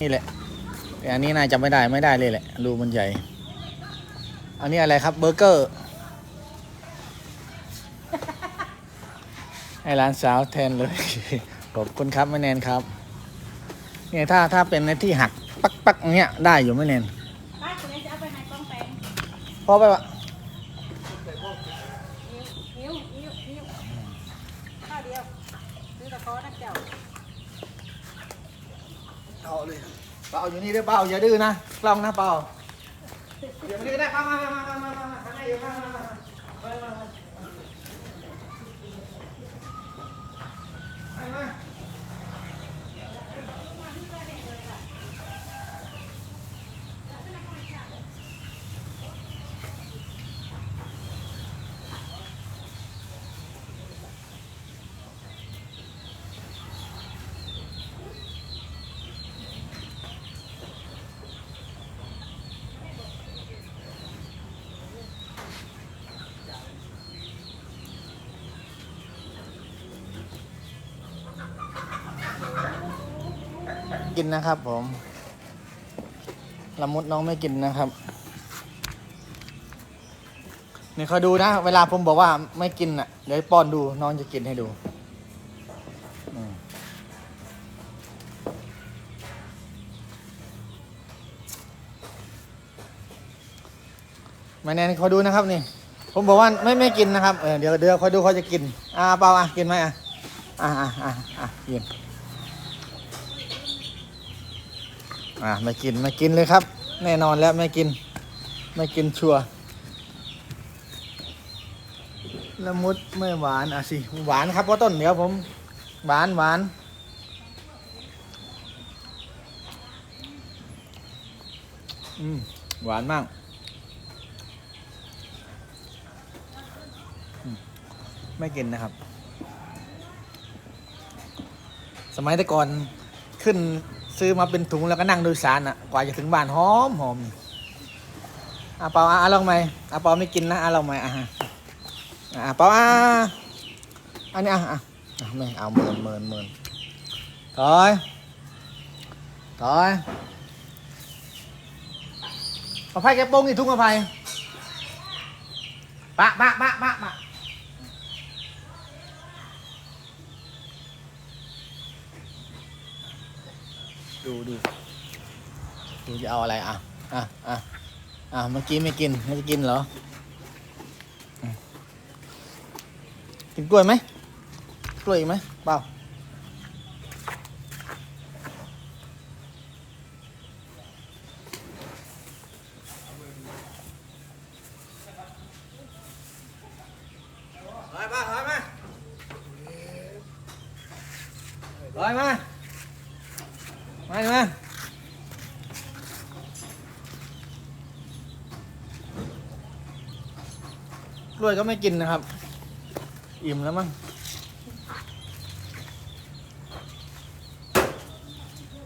นี่แหละแต่อันนี้นายจำไม่ได้ไม่ได้เลยแหละรูมันใหญ่ อันนี้อะไรครับเบอร์เกอร์ ให้ร้านสาวแทนเลย ขอบคุณครับแม่แนนครับ เนี่ยถ้าถ้าเป็นในที่หักปักปักอย่างเงี้ยได้อยู่แม่แนนป้าคนนี้จะเอาไปไหนกองแปงพอไปวะ นิ้วนิ้วนิ้วข้าวเดียวซื้อตะขอนักเจ้า เอาเลย เปล่าอยู่นี่ด้วยเปล่าอย่าดื้อนะกล้องนะเปล่าเดี๋ยวมานี่ก็ได้มามามามามามามาข้างในอยู่มามามามามามามา กินนะครับ ผม ละมุดน้องไม่กินนะครับ นี่เขาดูนะ เวลาผมบอกว่าไม่กินอะ เดี๋ยวป้อนดูน้องจะกินให้ดูอืมมาแนนเขาดูนะครับนี่ ผมบอกว่าไม่ไม่กินนะครับ เออเดี๋ยวเดี๋ยวคอยดูเขาจะกิน อ่าเปล่าอะกินไหมอะ อ่าอ่าอ่าอะกิน อะไม่กินไม่กินเลยครับ แน่นอนแล้วไม่กินไม่กินชัวละมุดไม่หวานอะสิหวานครับเพราะต้นเดี๋ยวผม หวานหวานอืมหวานมากมไม่กินนะครับ สมัยแต่ก่อนขึ้น ซื้อมาเป็นถุงแล้วก็นั่งโดยสารอะ กว่าจะถึงบ้านหอมหอมอะเปาอะอะลองไหมอะเปาไม่กินนะอะลองไหมอะอะเปาอะอันนี้อะอะอะไม่เอาเมินเมินเมินถอยถอยอาไผ่แกโป้งนี่ทุ่งอาไผ่ปะปะปะปะปะ ดูดูดูจะเอาอะไรอะอะอะอะเมื่อกี้ไม่กินไม่จะกินเหรอ กินกล้วยไหมกล้วยอีกไหมเปล่าถอยมาถอย มาถอยมามาดิมากล้วยก็ไม่กินนะครับ อิ่มแล้วมั้ง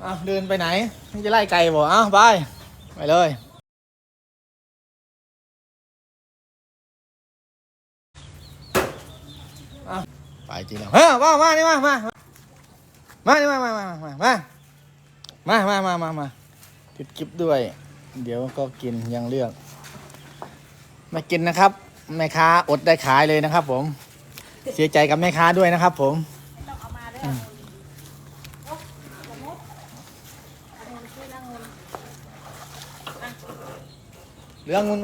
เอาเดินไปไหนนี่จะไล่ไก่บ่เอาไปไปเลยไปจริงแล้วเฮ้ยมามานี่มามามานี่มามามามา มามามามามาติดกิฟด้วย เดี๋ยวก็กินยังเลือกม่กินนะครับแม่ค้าอดได้ขายเลยนะครับ ผม เสียใจกับแม่ค้าด้วยนะครับ ผมเอามาแล้วโอ๊ะละมุดองุ่องเงุน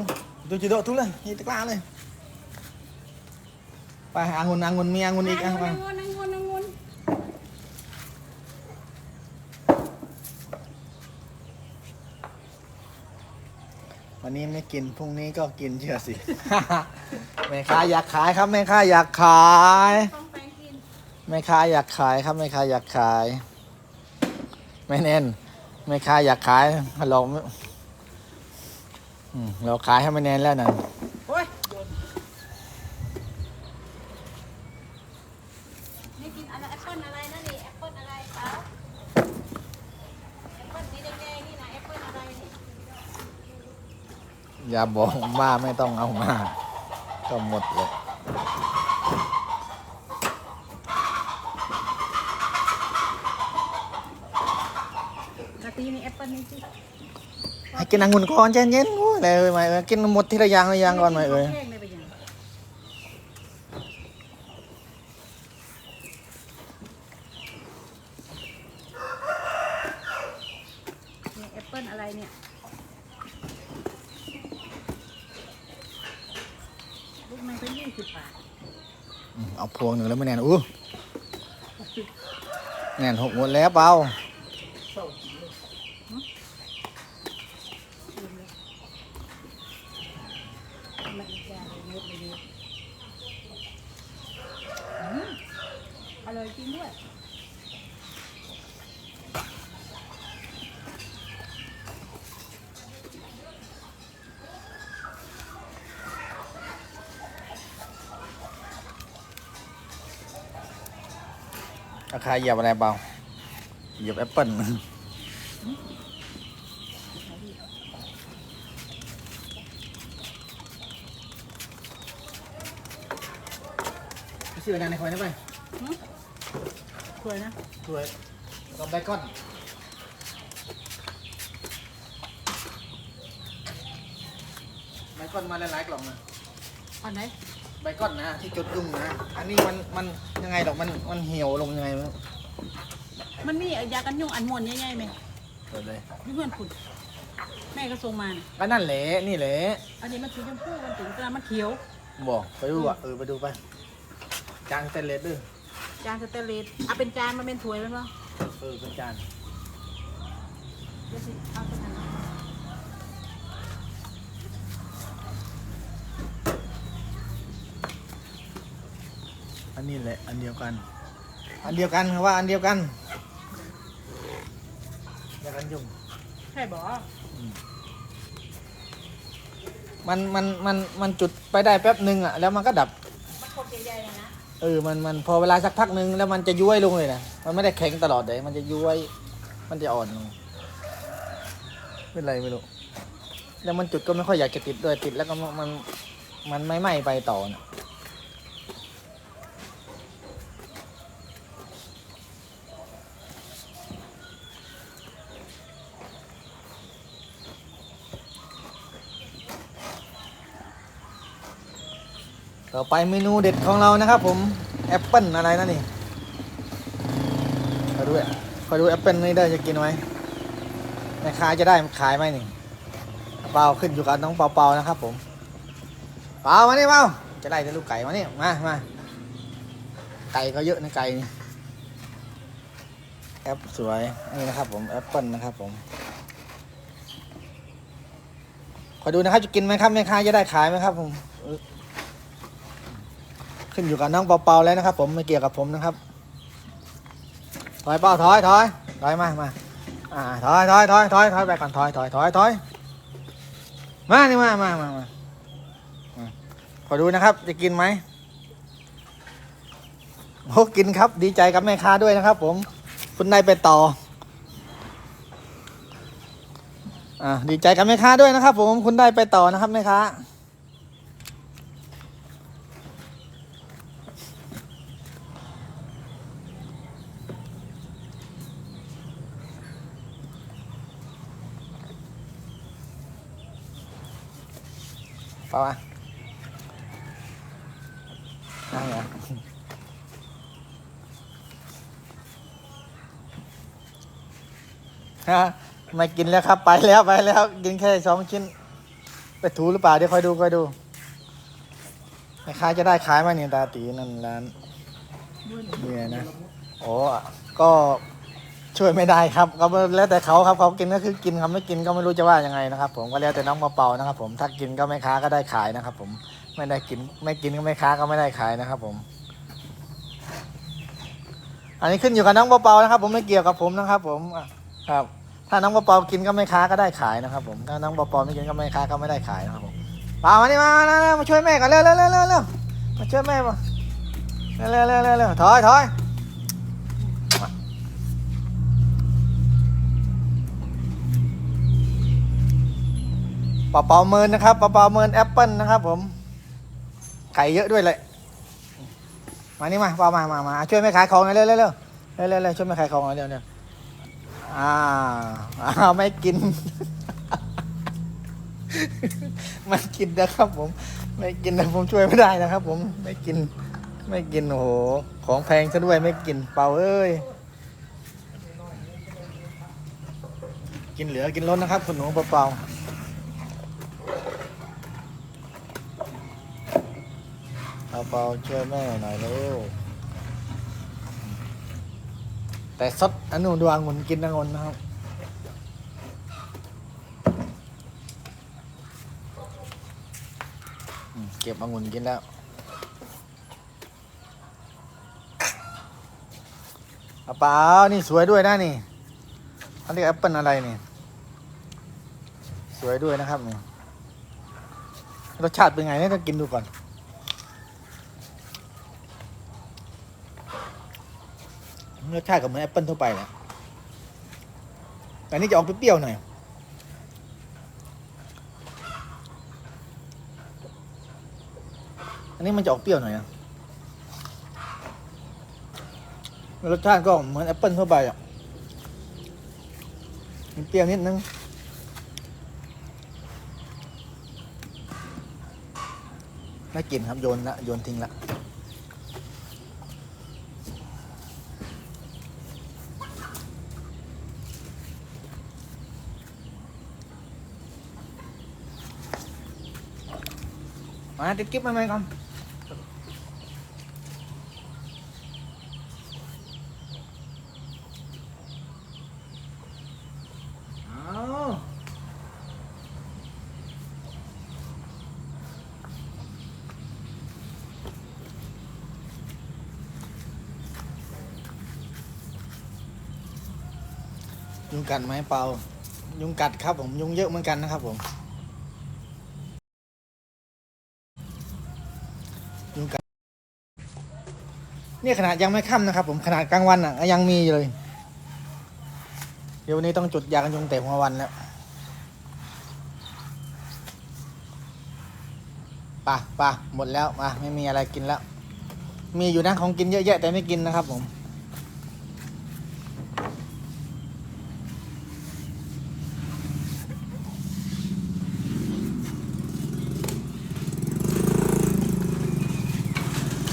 ดูจิโดทุกเลยนี่ตะกร้าเลยไปอางุนอางุนมีอางุนอีกอะ องุ่ ไป นองุ่นองุ่นองุ่น วั นนี้ไม่กินพรุ่งนี้ก็กินเชื่อสิ แม่ค้าอยากขายครับแม่ค้าอยากขายกองแปงกินแม่ค้าอยากขายครับแม่ค้าอยากขายไม่แน่นแม่ค้าอยากขายเราไม่อืมเราขายให้ไม่แน่นแล้วนะ โอ้ยนี่กินอะไรแอปเปิ้ลอะไรนะนี่แอปเปิ้ลอะไรเปล่าแอปเปิ้ลสีแดงๆนี่นะแอปเปิ้ลอะไรนี่ อย่าบอกว่าไม่ต้องเอามา ก็หมดเลยจะตีนี่แอปเปิ้ลนี่สิให้กินองุ่นก่อนใจเย็นๆโอ้ยอะไรเอ้ยไม่เอ้ยกินหมดทีละอย่างละอย่างก่อนไม่เอ้ยแห้งได้ไปยังเนี่ยแอปเปิ้ลอะไรเนี่ยลูกมันก็ยี่สิบบาท อืม เอาพวงหนึ่งแล้วไม่แน่นอู้แน่นหกหมดแล้วเปล่าอร่อยจริงด้วย ราคาเหยียบอะไรเปล่าเหยียบแอปเปิ้ลชื่ออะไรในคอยได้ไหมสวยนะสวยกับไบคอนไบคอนมาหลายๆกล่องนะอันไหน ไบคอนนะที่จุดอึ้งนะ อันนี้มันมันยังไงดอกมันมันเหี่ยวลงยังไงไม่รู้มันมียากันยุงอันมวนใหญ่ๆไหมเปิดเลยนี่เพื่อนคุณแม่ก็ส่งมาน่ะก็นั่นแหละนี่แหละอันนี้มันสีชมพูมันถึงกระมันเขียว บอกไปดูอะเออไปดูไปจานสเตนเลสด้วยจานสเตนเลสเอาเป็นจานมันเป็นถ้วยไหมป่ะเออเป็นจาน เดี๋ยวสิเอาไปทา นอันนี้แหละอันเดียวกัน อันเดียวกันคือว่าอันเดียวกันอย่ากันยุ่งใช่บอกมันมันมันมันจุดไปได้แป๊บหนึ่งอะแล้วมันก็ดับมันโคตรใหญ่ๆเลยนะเออมันมันพอเวลาสักพักหนึ่งแล้วมันจะย้วยลงเลยนะมันไม่ได้แข็งตลอดเลยมันจะย้วย มันจะอ่อนลงเป็นไรไม่รู้แล้วมันจุดก็ไม่ค่อยอยากจะติดด้วยติดแล้วก็มันมันมันไม่ไหม้ไปต่อนะ ต่อไปเมนูเด็ดของเรานะครับผมแอปเปิลอะไรนะนี่คอยดูอะคอยดูแอปเปิลนี่ได้จะกินไหมแม่ค้าจะได้ขายไหมนี่เปล่าขึ้นอยู่กับน้องเปาเปานะครับผมเป่ามาเนี่เป่าจะได้แต่ลูกไก่มาเนี่ยมามาไก่ก็เยอะนะไก่นี่แอปสวยนี่นะครับผมแอปเปิลนะครับผมคอยดูนะครับจะกินไหมครับแม่ค้าจะได้ขายไหมครับผม ขึ้นอยู่กับน้องเปาๆแล้วนะครับ ผมไม่เกี่ยวกับผมนะครับถอยเป่าถอยถอยถอยมามาอ่าถอยถอยถอยถอยถอยไปก่อนถอยถอยถอยถอยมานี่มามามามามาขอดูนะครับ จะกินไหมโอ้กินครับ ดีใจกับแม่ค้าด้วยนะครับ ผม คุณได้ไปต่ออ่าดีใจกับแม่ค้าด้วยนะครับ ผมคุณได้ไปต่อนะครับแม่ค้า ปล่าวะได้เหรอฮะไม่กินแล้วครับ ไปแล้วไปแล้ว กินแค่สองชิ้น ไปถูหรือเปล่าเดี๋ยวคอยดูคอยดูแม่ค้าจะได้ขายไหมเนี่ยตาตีนั่นร้านเนี่ยนะ โอ้ก็ ช่วยไม่ได้ครับก็แล้วแต่เขาครับเขากินก็คือกินเขาไม่กินก็ไม่รู้จะว่ายังไงนะครับ ผมก็แล้วแต่น้องเปานะครับ ผมถ้ากินก็ไม่ค้าก็ได้ขายนะครับ ผมไม่ได้กินไม่กินก็ไม่ค้าก็ไม่ได้ขายนะครับ ผม อันนี้ขึ้นอยู่กับน้องเปานะครับ ผมไม่เกี่ยวกับผมนะครับ ผมครับ ถ้าน้องเปากินก็ไม่ค้าก็ได้ขายนะครับ ผมถ้าน้องเปาไม่กินก็ไม่ค้าก็ไม่ได้ขายนะครับผมปามานี่มามามามาช่วยแม่กันเร็วเร็วเร็วเร็วเร็วมาช่วยแม่มาเร็วเร็วเร็วเร็วเร็วถอยถอย ปลาเปาเมินนะครับปลาเปาเมินแอปเปิลนะครับ ผม ไก่เยอะด้วยเลย มานี่มาเปามามามาช่วยแม่ขายของหน่อยเร็วเร็วเร็วเร็วเร็วช่วยแม่ขายของหน่อยเร็วเร็วอ่าอ้าวไม่กิน ไม่กินนะครับ ผม ไม่กินนะผมช่วยไม่ได้นะครับ ผมไม่กิน ไม่กินโอ้โหของแพงซะด้วยไม่กินเปล่าเอ้ยกินเหลือกินล้นนะครับคุณหนูเปล่าๆ เอาเปล่าช่วยแม่หน่อยเร็วแต่ซดอันนู้นดูองุ่นกินองุ่นนะครับเก็บองุ่นกินแล้วเอาเปล่านี่สวยด้วยนะนี่เขาเรียกแอปเปิลอะไรนี่สวยด้วยนะครับนี่รสชาติเป็นไงเนี่ยต้องกินดูก่อน รสชาติก็เหมือนแอปเปิลทั่วไปแหละแต่อันนี่จะออกเปรี้ยวๆหน่อย อันนี้มันจะออกเปรี้ยวหน่อยนะรสชาติก็เหมือนแอปเปิลทั่วไปอะมีเปรี้ยวนิดนึงไม่กินครับโยนละโยนทิ้งละ มาติดกิ๊บมาไหมก่อนยุงกัดไหมเปล่ายุงกัดครับผมยุงเยอะเหมือนกันนะครับผม ยุงกัด เนี่ยขนาดยังไม่ค่ำนะครับ ผมขนาดกลางวันอะยังมีอยู่เลย เดี๋ยววันนี้ต้องจุดยากันยุงแต่หัววันแล้วป่ะป่ะหมดแล้วมาไม่มีอะไรกินแล้ว มีอยู่นะของกินเยอะแยะแต่ไม่กินนะครับผม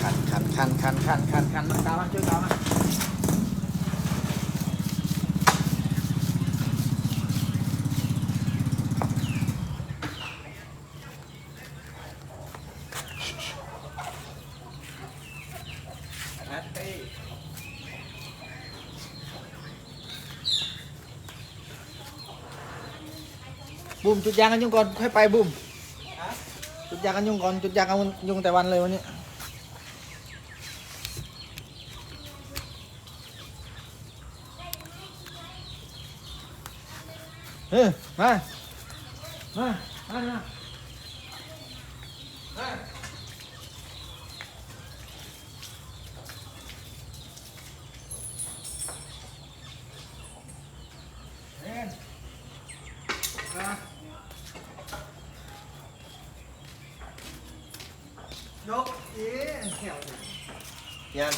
ขันขันขันขันขันขันขันมาตามมาช่วยตามมา บุ้มจุดยางกันยุงก่อนค่อยไปบุ้มจุดยางกันยุงก่อนจุดยางกันยุงแต่วันเลยวันนี้เออมา มา มา มา มาเอ็นมายกเอ็นแถวดิ ยัน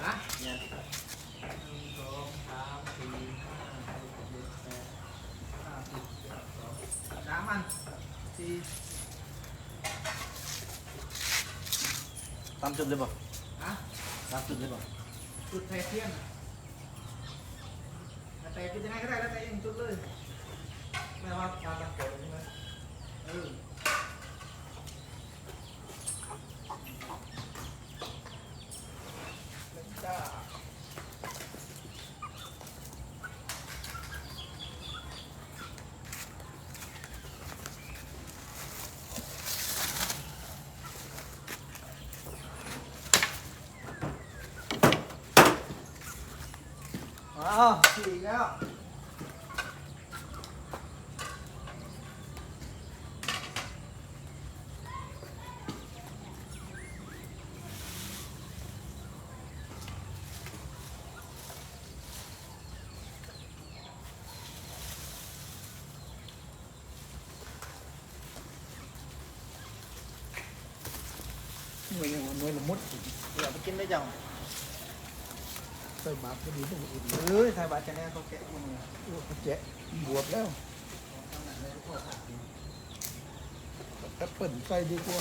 ฮะ ยัน หนึ่งสองสามสี่ห้าหกเจ็ดแปดเก้าสิบสิบเอ็ดสองสามอันสี่ ตามจุดเลยป่ะฮะตามจุดเลยป่ะจุดไฟเทียนแล้วแต่จุดยังไงก็ได้แล้วแต่เองจุดเลย ไม่ว่าความตั้งใจใช่ไหมเออแล้วจ้า อ้าวสี่แล้วหน่วยหนึ่งหน่วยละมุดเดี๋ยวไปกินได้จัง ใส่บาตรก็ดีต้องอุ่นเลยใส่บาตรจะแน่ก็แกะมึงเขาแกะบวบแล้วแอปเปิลใส่ดีกว่า